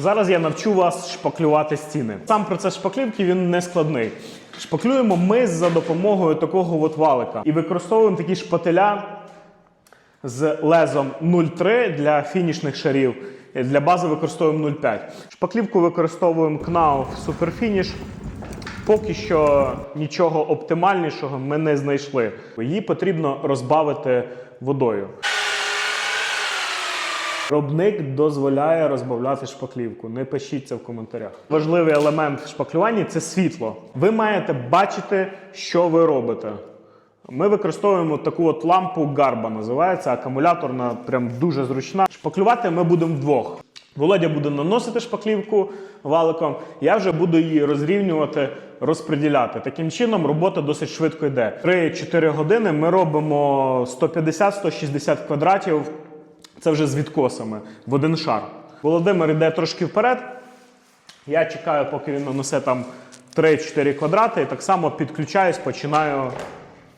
Зараз я навчу вас шпаклювати стіни. Сам процес шпаклівки він не складний. Шпаклюємо ми за допомогою такого от валика і використовуємо такі шпателя з лезом 0,3 для фінішних шарів. Для бази використовуємо 0,5. Шпаклівку використовуємо Knauf Superfinish. Поки що нічого оптимальнішого ми не знайшли. Її потрібно розбавити водою. Виробник дозволяє розбавляти шпаклівку. Не пишіться в коментарях. Важливий елемент шпаклювання це світло. Ви маєте бачити, що ви робите. Ми використовуємо таку от лампу Гарба, називається акумуляторна, прям дуже зручна. Шпаклювати ми будемо вдвох. Володя буде наносити шпаклівку валиком, я вже буду її розрівнювати, розподіляти. Таким чином робота досить швидко йде. 3-4 години ми робимо 150-160 квадратів. Це вже з відкосами в один шар. Володимир йде трошки вперед. Я чекаю, поки він нанесе там 3-4 квадрати, і так само підключаюсь, починаю,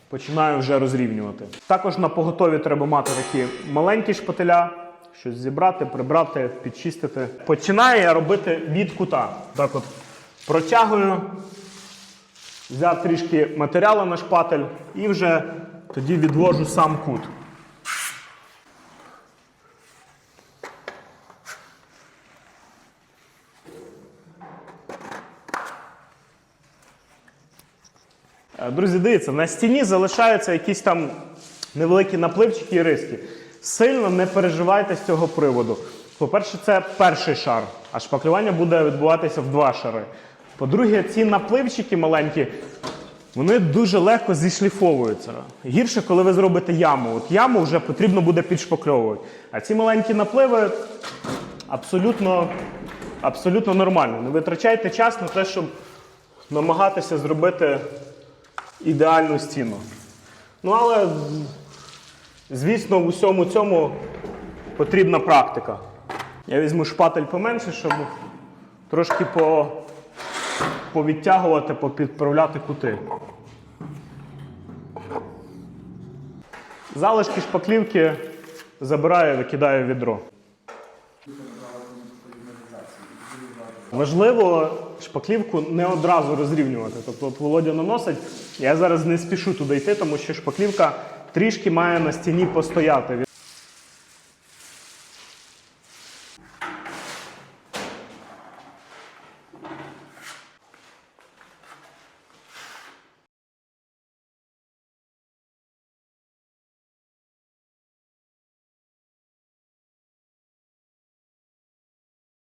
починаю вже розрівнювати. Також на поготові треба мати такі маленькі шпателя, щось зібрати, прибрати, підчистити. Починаю я робити від кута. Так от протягую, взяв трішки матеріалу на шпатель і вже тоді відвожу сам кут. Друзі, дивіться, на стіні залишаються якісь там невеликі напливчики і риски. Сильно не переживайте з цього приводу. По-перше, це перший шар, а шпаклювання буде відбуватися в два шари. По-друге, ці напливчики маленькі, вони дуже легко зішліфовуються. Гірше, коли ви зробите яму. От яму вже потрібно буде підшпакльовувати. А ці маленькі напливи абсолютно, абсолютно нормально. Не витрачайте час на те, щоб намагатися зробити ідеальну стіну. Ну, але, звісно, в усьому цьому потрібна практика. Я візьму шпатель поменше, щоб трошки по, повідтягувати, попідправляти кути. Залишки шпаклівки забираю, викидаю в відро. Важливо шпаклівку не одразу розрівнювати. Тобто, от Володя наносить, я зараз не спішу туди йти, тому що шпаклівка трішки має на стіні постояти.